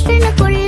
friend கொள்ள